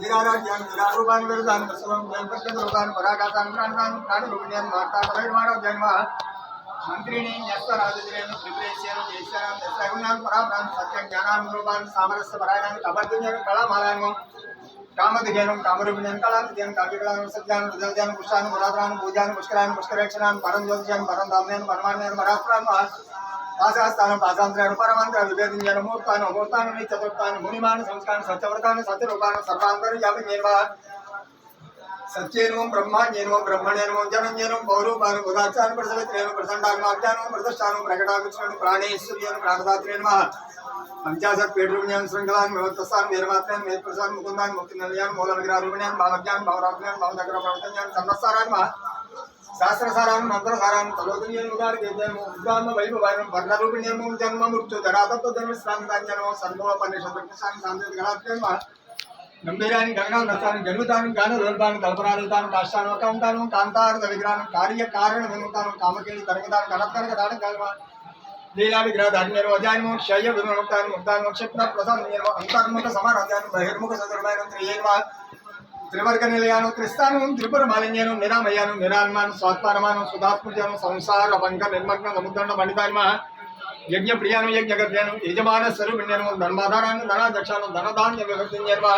निराराज्यां निरारूपान् विरुद्धान् वसवं जन्मत्यन्तरूपान् पराघातान् प्राणान् प्राणरूपिण्यान् वार्ता परमाणव जन्म मन्त्रिणी न्यस्त राजद्रेण त्रिपुरेश्येन देशानां दशगुणान् पराभ्रान् सत्यं ज्ञानान् रूपान् सामरस्य परायणान् कबर्दिन्यं कलामालान् कामधेनुं कामरूपिणीं कलान्तिं काव्यकलां सत्यां हृदयान् पुष्टान् पुरात्रान् पूजान् पुष्करान् पुष्करेक्षणान् परं ज्योतिषान् परं धाम्यान् परमान्यान् परात्रान् पाशास्तान् पाशान्तरान् परमन्त्र विभेदिञ्जन् मुहूर्तान् मुहूर्तान् चतुर्थान् मुनिमान् संस्कान् सत्यव्रतान् सत्यरूपान् सर्वान्तर्यापि निर्वाहान् सत्येनोम ब्रह्माण्येनोम ब्रह्मण्येनोम जनन्येनोम पौरूपानुम भूदाक्षानुम प्रसवित्रेणुम प्रसन्नानुमाख्यानुम प्रदर्शानुम प्रकटाक्षणुम प्राणेश्वर्यनुम प्राणदात्रे नमः। पंचाशत पेटरूण्यान श्रृंखलान भवतसान निर्मात्रेन मेधप्रसान मुकुंदान मुक्तिनलयान मूलविग्रहरूपण्यान भावज्ञान भावराज्ञान भावनगरप्रवर्तन्यान समनसारान महा शास्त्रसारां मन्त्रसारां तलोदीयमुदारकेद्वैभवायं वर्णरूपिण्यमुं जन्म मृत्युधरातत्वधर्मस्वामिदान्यनमो सर्वोपनिषद्गणात्मः గంభీరాన్ని గగనం నష్టాన్ని జరుగుతాను గాను రూపాన్ని కల్పనాలుతాను కాష్టాను కాంతాను కాంతారత విగ్రహం కార్య కారణ విముతాను కామకేళి తరంగతాను కనత్కనక దాడు కాల్మ? లీలా విగ్రహ ధాన్యరు అజాయము శయ్య విముక్తాను ముక్తాను క్షిప్ర ప్రసాద్ నిర్మ అంతర్ముఖ సమారాధ్యాను బహిర్ముఖ సదుర్మైన త్రియేమ త్రివర్గ నిలయాను త్రిస్తాను త్రిపుర మాలిన్యను నిరామయ్యాను నిరాన్మాను స్వాత్మానమాను సుధాత్మజాను సంసార పంక నిర్మగ్న సముద్రండ పండితాన్మ యజ్ఞ ప్రియాను యజ్ఞ గర్భ్యాను యజమాన స్వరూపిణ్యను ధర్మాధారాన్ని ధనాధ్యక్షాను ధనధాన్య విభక్తి నిర్మ